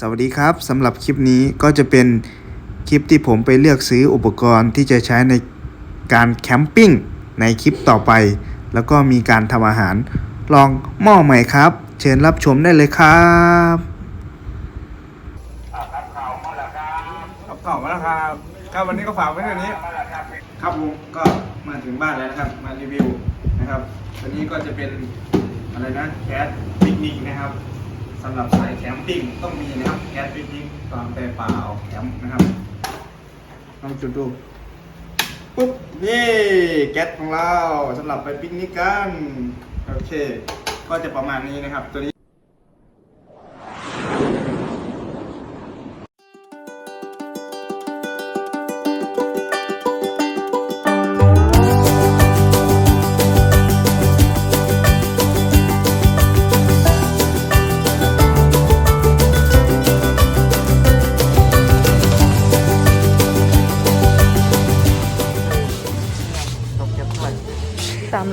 สวัสดีครับสำหรับคลิปนี้ก็จะเป็นคลิปที่ผมไปเลือกซื้ออุปกรณ์ที่จะใช้ในการแคมปิ้งในคลิปต่อไป แล้วก็มีการทำอาหาร ลองหม้อใหม่ครับ เชิญรับชมได้เลยครับครับข่าวมาแล้วครับครับวันนี้ก็ฝากไว้เท่านี้ ครับผมก็มาถึงบ้านแล้วนะครับ มารีวิวนะครับวันนี้ก็จะเป็นอะไรนะแก๊สปิกนิกนะครับ สำหรับสายแคมปิ้งต้องมีนะครับแก๊สปิกนิกตอนไปป่าออกแคมป์นะครับลองจุดดูปุ๊บนี่แก๊สของเราสำหรับไปปิกนิกกันโอเค ก็จะประมาณนี้นะครับตัวนี้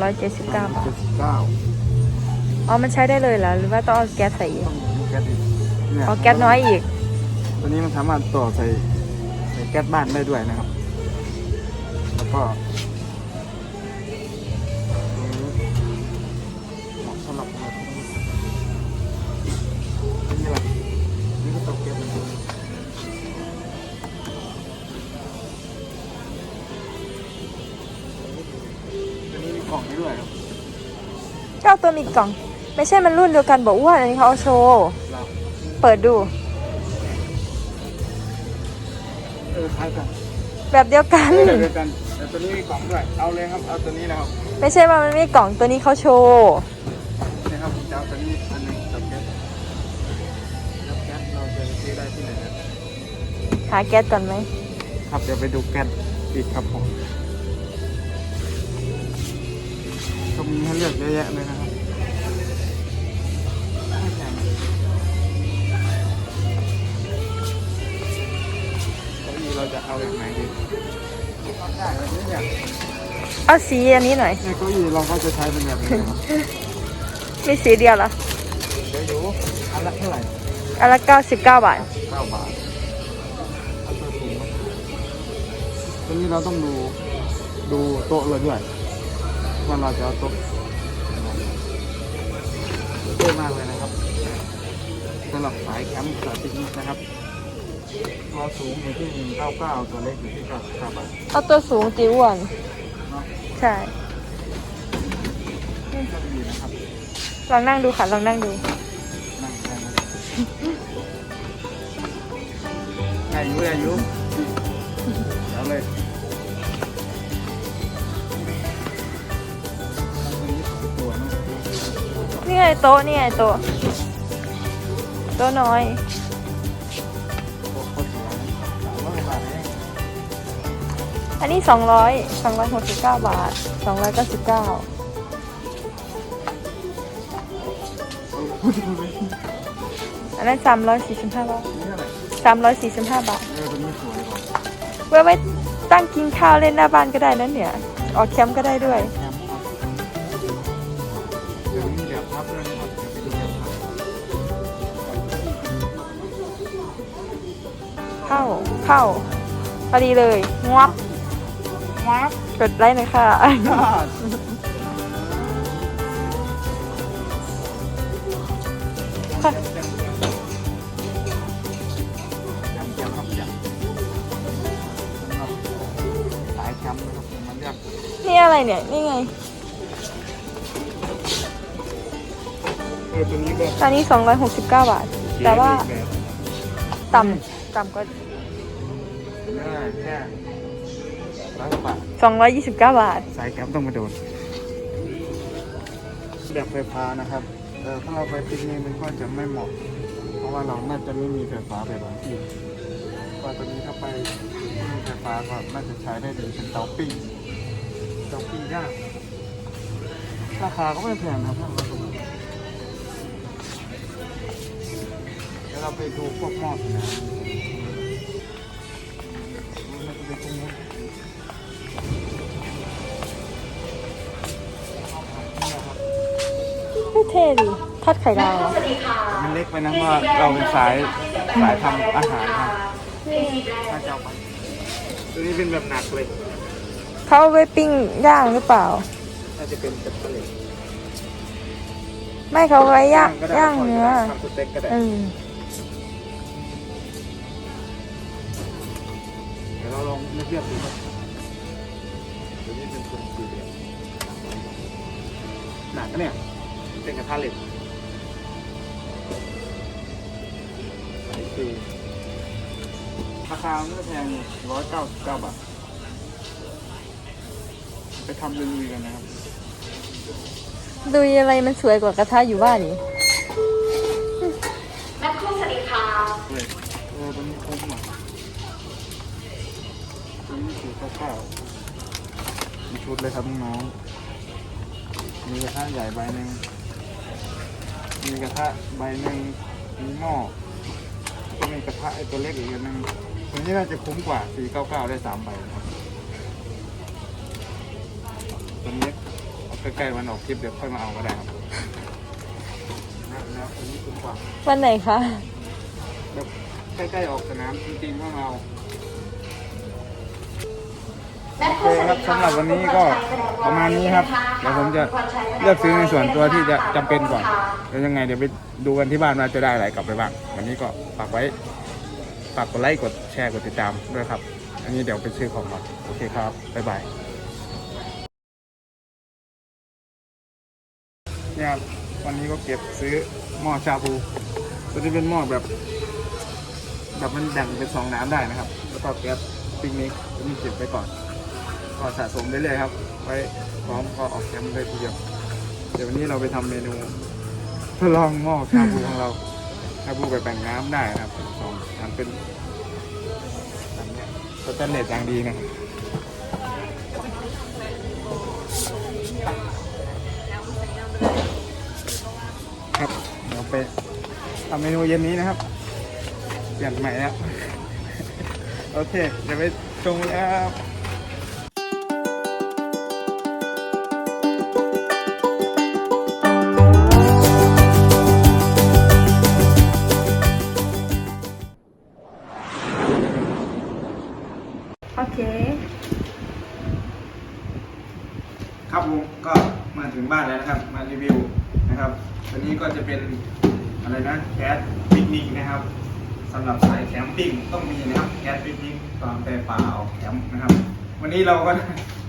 ร้อยเจ็ดสิบเก้าบาทเจ็ดสิบเก้าอ๋อมันใช้ได้เลยเหรอหรือว่าต้องเอาแก๊สใส่อีกต้องมีแก๊สอีกเนี่ยเอาแก๊สน้อยอีก ตัวนี้มันสามารถต่อใส่ใส่แก๊สบ้านได้ด้วยนะครับ แล้วก็ ตัวมีกล่อง ไม่ใช่มันรุ่นเดียวกันบอกว่าอันนี้เขาเอาโชว์ เปิดดู เออคล้ายกันแบบเดียวกัน เออเดียวกันแต่ตัวนี้มีกล่องด้วยเอาเลยครับเอาตัวนี้นะครับไม่ใช่ว่ามันไม่มีกล่องตัวนี้เขาโชว์นี่ครับจะเอาตัวนี้อันหนึงกับแก๊สแล้วแก๊สเราจะซื้อได้ที่ไหนนะหาแก๊สก่อนไหม ครับเดี๋ยวไปดูแก๊สอีกครับผมก็มีให้เลือกเยอะแยะเลยนะครับ เก้าอี้เราจะเอาแบบไหนดีเอาได้แบบนี้เนี่ยเอาสีอันนี้หน่อย ในเก้าอี้เราก็จะใช้เป็นแบบนี้นะครับมีสีเดียวเหรอเดี๋ยวอยู่อันละเท่าไหร่อันละเก้าสิบเก้าบาท เก้าบาทอันตัวสูงมากตอนนี้เราต้องดูดูโต๊ะเราด้วยว่าเราจะเอาโต๊ะเท่มากเลยนะครับสำหรับสายแคมป์สายปิกนิกนะครับ ตัวสูงอยู่ที่เก้าเก้าตัวเล็กอยู่ที่เก้าสิบเก้าบาทเอาตัวสูงจิ๋วอ่อนเนาะใช่ ก็ดีนะครับลองนั่งดูค่ะ ลองนั่งดู นั่งได้ไหมอายุอายุเอาเลยตัวนี้สองตัวเนอะนี่ไงโต๊ะนี่ไงโต๊ะโต๊ะน้อย อันนี้สองร้อยสองร้อยหกสิบเก้าบาทสองร้อยเก้าสิบเก้าอันนั้นสามร้อยสี่สิบห้าบาทนี่อะไรสามร้อยสี่สิบห้าบาทเว้ยว่าไว้ไว้ตั้งกินข้าวเล่นหน้าบ้านก็ได้นะเนี่ย ออกแคมป์ก็ได้ด้วยแคมป์ครับเดี๋ยวมีแบบพับด้วยนะครับเดี๋ยวข้าเข้าพอดีเลยงวับ วับกดไลค์หน่อยค่ะค่ะแคมป์แคมป์ครับแคมป์ครับสายแคมป์นะครับผมมันเรียกนี่อะไรเนี่ย นี่ไง เออตัวนี้ก็ตอนนี้ 269 บาท แต่ว่าเก๋อีกแบบต่ำต่ำกว่า ได้แค่ ร้อยกว่าบาท229 บาท สายแคมป์ต้องมาโดนแบบไฟฟ้านะครับเออถ้าเราไปปิกนิกมันก็จะไม่เหมาะ เพราะว่าเราน่าจะไม่มีไฟฟ้าแบบบางที่ว่าตัวนี้ถ้าไปมีไฟฟ้าก็น่าจะใช้ได้ดีเป็นเตาปิ้งเตาปิ้งย่างราคาก็ไม่แพงนะครับเราก็เดี๋ยวเราไปดูพวกหม้อสินะน่าจะเป็นตรงนู้น เท่ดีทอดไข่ดาวเหรอมันเล็กไปนะเพราะว่าเราเป็นสายสายทำอาหารครับถ้าจะเอาไปตัวนี้เป็นแบบหนักเลยเขาเอาไว้ปิ้งย่างหรือเปล่า น่าจะเป็นแบบทะเลไม่เขาเอาไว้ย่างก็ได้ย่างเนื้อทำสเต็กก็ได้เออเดี๋ยวเราลองเลือกๆดูครับตัวนี้เป็นคนสี่เหลี่ยมหนักนะเนี่ย เป็นกระทะเหล็กอันนี้คือราคาไม่แพงร้อยเก้าสิบเก้าบาท ไปทำรีวิวกันนะครับ ดูอะไรมันสวยกว่ากระทะอยู่บ้านนี่แม่ครูสวัสดีค่ะเลยเออตอนนี้คุ้มอะตัวนี้คือข้าวข้าวมีชุดเลยครับน้องๆมีกระทะใหญ่ใบหนึ่ง มีกระทะใบหนึ่งมีหม้อก็มีกระทะไอ้ตัวเล็กอีกอันหนึงตัวนี้น่าจะคุ้มกว่า 499 ได้ 3 ใบนะครับตัวนี้เอาใกล้ๆวันออกคลิปเดี๋ยวค่อยมาเอาก็ได้ครับแล้วแล้วตัวนี้คุ้มกว่าวันไหนคะแบบใกล้ๆออกสนามจริงๆพวกเราแม่ คโอเคครับสำหรับวันนี้ก็ประมาณนี้ครับ เดี๋ยวผมจะเลือกซื้อในส่วนตัวที่จะจำเป็นก่อนเดี๋ยวยังไงเดี๋ยวไปดูกันที่บ้านว่าจะได้อะไรกลับไปบ้างวันนี้ก็ฝากไว้ฝากกดไลค์กดแชร์กดติดตามด้วยครับ อันนี้เดี๋ยวไปซื้อของก่อนโอเคครับบ๊ายบายเนี่ยครับวันนี้ก็เก็บซื้อหม้อชาบูตัวนี้เป็นหม้อแบบแบบมันแบ่งเป็นสองน้ำได้นะครับ แล้วก็แก๊สปิกนิกจะมีเก็บไว้ก่อน ก็สะสมไปเรื่อยครับ ไว้พร้อมก็ออกแคมป์เลยทีเดียวเดี๋ยววันนี้เราไปทำเมนูทดลองหม้อชาบูของเราชาบูแบบแบ่งน้ำได้นะครับสองอันเป็นอันเนี้ยสแตนเลสอย่างดีนะครับครับเดี๋ยวไปทำเมนูเย็นนี้นะครับเปลี่ยนใหม่แล้วโอเค เดี๋ยวไปชมแล้ว ครับผมก็มาถึงบ้านแล้วนะครับ มารีวิวนะครับตัวนี้ก็จะเป็นอะไรนะแก๊สปิกนิกนะครับสำหรับสายแคมปิ้งต้องมีนะครับแก๊สปิกนิกตอนไปป่าออกแคมป์นะครับ วันนี้เราก็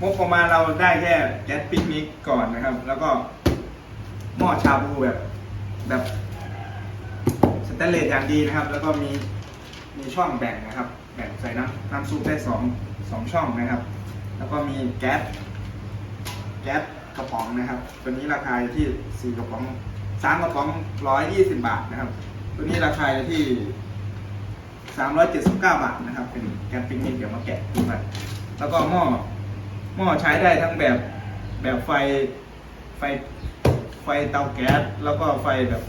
งบประมาณเราได้แค่แก๊สปิกนิกก่อนนะครับ แล้วก็หม้อชาบูแบบแบบสแตนเลสอย่างดีนะครับ แล้วก็มีมีช่องแบ่งนะครับ แบ่งใส่น้ำน้ำซุปได้สอง สองช่องนะครับ แล้วก็มีแก๊สแก๊สกระป๋องนะครับ ตัวนี้ราคาอยู่ที่สี่กระป๋องสามกระป๋องร้อยยี่สิบาทนะครับ ตัวนี้ราคาอยู่ที่สามร้อยเจ็ดสิบเก้าบาทนะครับ เป็นแก๊สปิกนิกเดี๋ยวมาแกะดูกันแล้วก็หม้อหม้อใช้ได้ทั้งแบบแบบไฟไฟไฟเตาแก๊สแล้วก็ไฟแบบ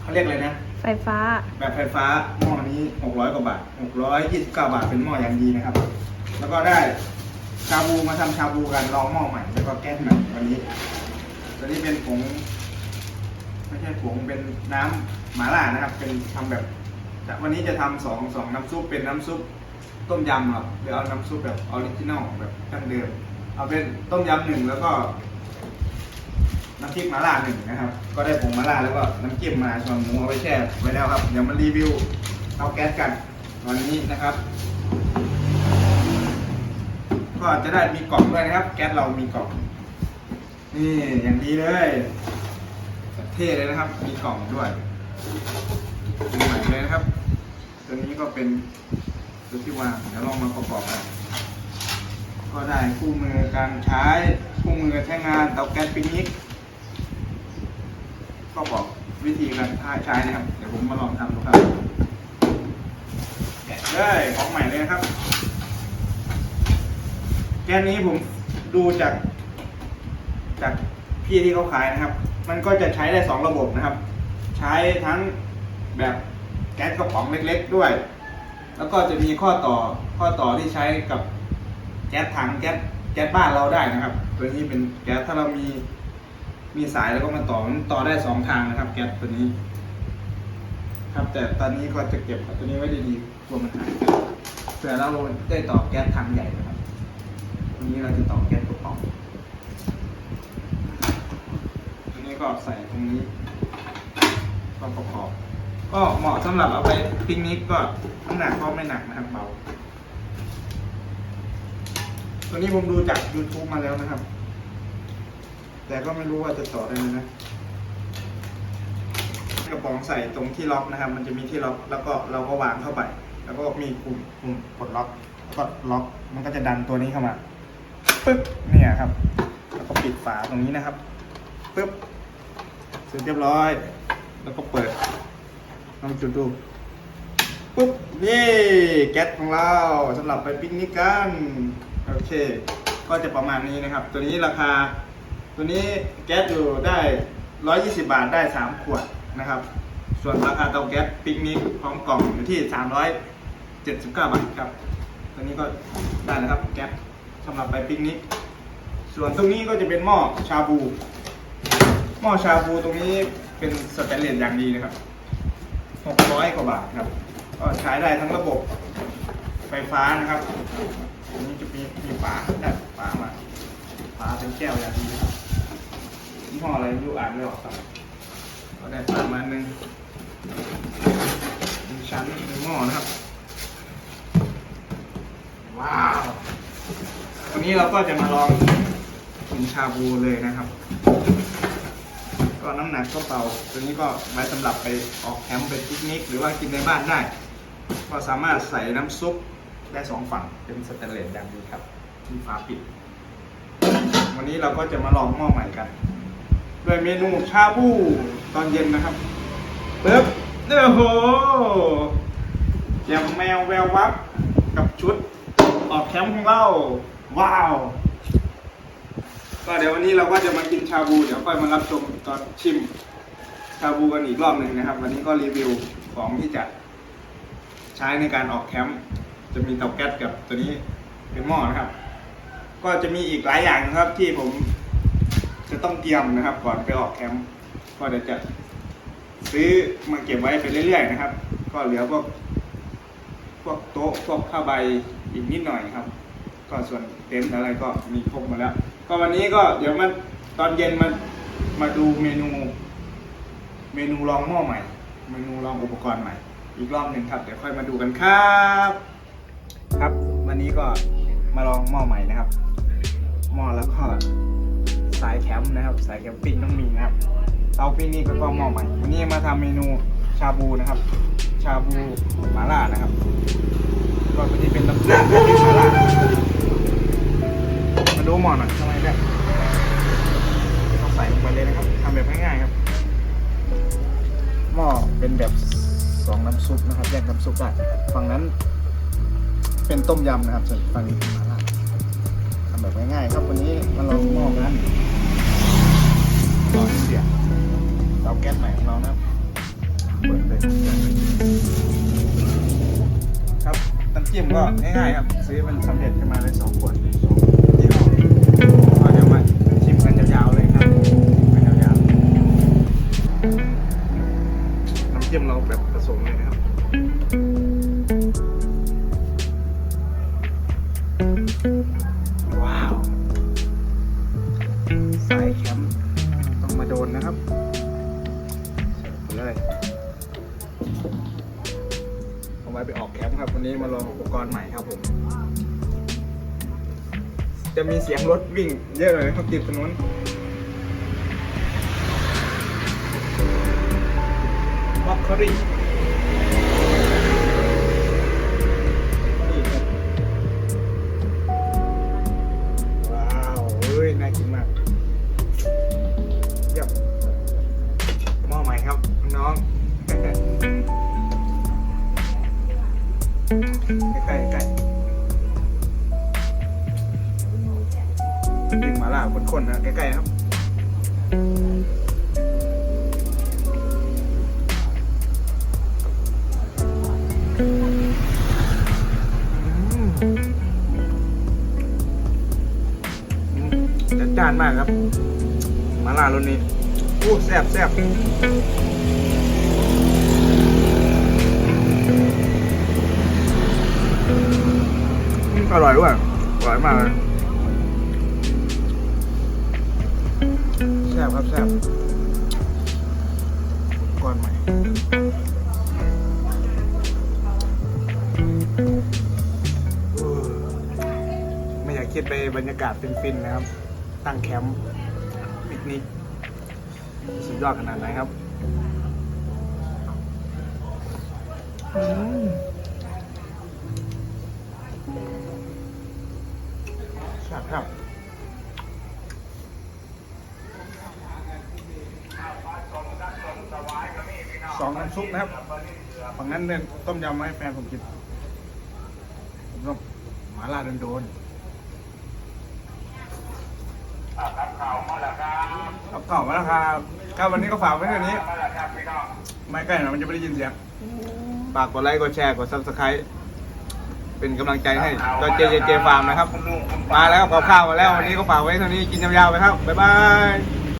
เขาเรียกอะไรนะ ไฟฟ้า แบบไฟฟ้าหม้อนี้ 600 กว่าบาท 629 บาทเป็นหม้ออย่างดีนะครับ แล้วก็ได้ชาบูมาทำชาบูกันลองหม้อใหม่แล้วก็แก้ใหม่วันนี้ตัวนี้เป็นผงไม่ใช่ผงเป็นน้ำหมาล่านะครับ เป็นทำแบบแต่วันนี้จะทำสองสองน้ำซุปเป็นน้ำซุปต้มยำครับหรือเอาน้ำซุปแบบออริจินอลแบบดั้งเดิมเอาเป็นต้มยำหนึ่งแล้วก็ น้ำพริกมาล่าหนึ่งนะครับ ก็ได้ผงมาล่าแล้วก็น้ำจิ้มมาส่วนหมูเอาไว้แช่ไว้แล้วครับ เดี๋ยวมารีวิวเตาแก๊สกันวันนี้นะครับ ก็จะได้มีกล่องด้วยนะครับ แก๊สเรามีกล่อง นี่อย่างดีเลยเท่เลยนะครับ มีกล่องด้วยเป็นใหม่เลยนะครับ ตัวนี้ก็เป็นตัวที่วางเดี๋ยวลองมาประกอบกันก็ได้คู่มือการใช้คู่มือใช้งานเตาแก๊สปิกนิก ก็บอกวิธีการใช้นะครับ เดี๋ยวผมมาลองทำดูครับแกะเลยของใหม่เลยนะครับ แก๊สนี้ผมดูจาก จากพี่ที่เขาขายนะครับ มันก็จะใช้ได้สองระบบนะครับ ใช้ทั้งแบบแก๊สกระป๋องเล็ก ๆ ด้วย แล้วก็จะมีข้อต่อข้อต่อที่ใช้กับแก๊สถังแก๊สแก๊สบ้านเราได้นะครับ ตัวนี้เป็นแก๊สถ้าเรามี มีสายแล้วก็มาต่อมันต่อได้สองทางนะครับ แก๊สตัวนี้ ครับ แต่ตอนนี้ก็จะเก็บตัวนี้ไว้ดีๆกลัวมันหายเผื่อเราได้ต่อแก๊สถังใหญ่นะครับตัวนี้เราจะต่อแก๊สกระป๋องตัวนี้ก็ใส่ตรงนี้ก็ประกอบก็เหมาะสำหรับเอาไปปิกนิกก็น้ำหนักก็ไม่หนักนะครับเบาตัวนี้ผมดูจาก YouTube มาแล้วนะครับ แต่ก็ไม่รู้ว่าจะต่อได้ไหมนะกระป๋องใส่ตรงที่ล็อกนะครับ มันจะมีที่ล็อกแล้วก็เราก็วางเข้าไป แล้วก็มีปุ่มปุ่มกดล็อกแล้วก็ล็อกมันก็จะดันตัวนี้เข้ามาปึ๊บเนี่ยครับ แล้วก็ปิดฝาตรงนี้นะครับปึ๊บเสร็จเรียบร้อย แล้วก็เปิดลองจุดดูปุ๊บนี่แก๊สของเราสำหรับไปปิกนิกกันโอเค ก็จะประมาณนี้นะครับ ตัวนี้ราคา ตัวนี้แก๊สอยู่ได้ 120 บาทได้ 3 ขวดนะครับ ส่วนราคาเตาแก๊สปิกนิกพร้อมกล่องอยู่ที่ 379 บาทครับตัวนี้ก็ได้นะครับแก๊สสำหรับไปปิกนิกส่วนตรงนี้ก็จะเป็นหม้อชาบู หม้อชาบูตรงนี้เป็นสแตนเลสอย่างดีนะครับ 600 กว่าบาทครับ ก็ใช้ได้ทั้งระบบไฟฟ้านะครับอันนี้จะมีมีฝาได้ฝามาฝาเป็นแก้วอย่างดีนะครับ ยี่ห้ออะไรไม่รู้อ่านไม่ออกครับก็ได้ฝามาอันหนึงมีชั้นมีหม้อนะครับ ว้าววันนี้เราก็จะมาลองกินชาบูเลยนะครับ ก็น้ำหนักก็เบาตัวนี้ก็ไว้สำหรับไปออกแคมป์ไปปิกนิก หรือว่ากินในบ้านได้ ก็สามารถใส่น้ำซุปได้สองฝั่งเป็นสแตนเลสอย่างดีครับมีฝาปิด วันนี้เราก็จะมาลองหม้อใหม่กัน ด้วยเมนูชาบูตอนเย็นนะครับปึ๊บโอ้โหแจมแมวแวววับกับชุดออกแคมป์ของเราว้าว ก็เดี๋ยววันนี้เราก็จะมากินชาบู เดี๋ยวค่อยมารับชมตอนชิม ชาบูกันอีกรอบหนึ่งนะครับ วันนี้ก็รีวิวของที่จะใช้ในการออกแคมป์จะมีเตาแก๊สกับตัวนี้เป็นหม้อนะครับ ก็จะมีอีกหลายอย่างนะครับที่ผม จะต้องเตรียมนะครับ ก่อนไปออกแคมป์ก็เดี๋ยวจะซื้อมาเก็บไว้ไปเรื่อยๆนะครับ ก็เหลือพวกพวกโต๊ะพวกผ้าใบอีกนิดหน่อยครับ ก็ส่วนเต็นท์อะไรก็มีครบหมาแล้ว ก็วันนี้ก็เดี๋ยวมาตอนเย็นมามาดูเมนู เมนูลองหม้อใหม่ เมนูลองอุปกรณ์ใหม่ อีกรอบหนึ่งครับ เดี๋ยวค่อยมาดูกันครับ ครับ วันนี้ก็มาลองหม้อใหม่นะครับหม้อแล้วก็ สายแคมป์นะครับ สายแคมปิ้งต้องมีนะครับเตาปิ้งนี่ก็หม้อใหม่วันนี้มาทำเมนูชาบูนะครับ ชาบูหมาล่านะครับ ก็วันนี้เป็นน้ำจิ้มน้ำพริกหมาล่ามาดูหม้อหน่อยทำไมแบบต้องใส่ลงไปเลยนะครับทำแบบง่ายๆครับหม้อเป็นแบบสองน้ำซุปนะครับแยกน้ำซุปได้ฝั่งนั้น เป็นต้มยำนะครับส่วนฝั่งนี้เป็นมาล่าทำแบบง่ายๆครับวันนี้มาลองหม้อกัน รอเสียเตาแก๊สใหม่ของเรานะครับเปิดเลยครับน้ำจิ้มก็ง่ายๆครับ ซื้อมันสำเร็จขึ้นมาเลยสองขวด ติดถนนมอคคารีนี่ครับว้าวเฮ้ย น่ากินมากเยี่ยมหม้อใหม่ครับ น้องใกล้ๆางขนคนนะใกล้ๆครับจัดจ้านมากครับ มาลารุ่นนี้อู้แซ่บแซ่บอร่อยด้วยอร่อยมากเลย บครับแซ่บก่อนใหม่เออไม่อยากคิดไปบรรยากาศฟินๆนะครับ ตั้งแคมป์ปิกนิกสุดยอดขนาดไหนครับอืมแซ่บครับ สองน้ำซุปนะครับฝั่งนั้นเนี่ยต้มยำมาให้แฟนผมกิน ผมต้องหมาล่าโดนๆครับข่าวมาแล้วครับข่าวมาแล้วครับครับวันนี้ก็ฝากไว้เท่านี้ ไม่ใกล้หน่อยมันจะไม่ได้ยินเสียงฝากกดไลค์กดแชร์กดซับสไครต์เป็นกำลังใจให้จอเจเจเจฟาร์มนะครับ มาแล้วครับข้าวมาแล้ววันนี้ก็ฝากไว้เท่านี้กินยาวๆไปครับบ๊ายบาย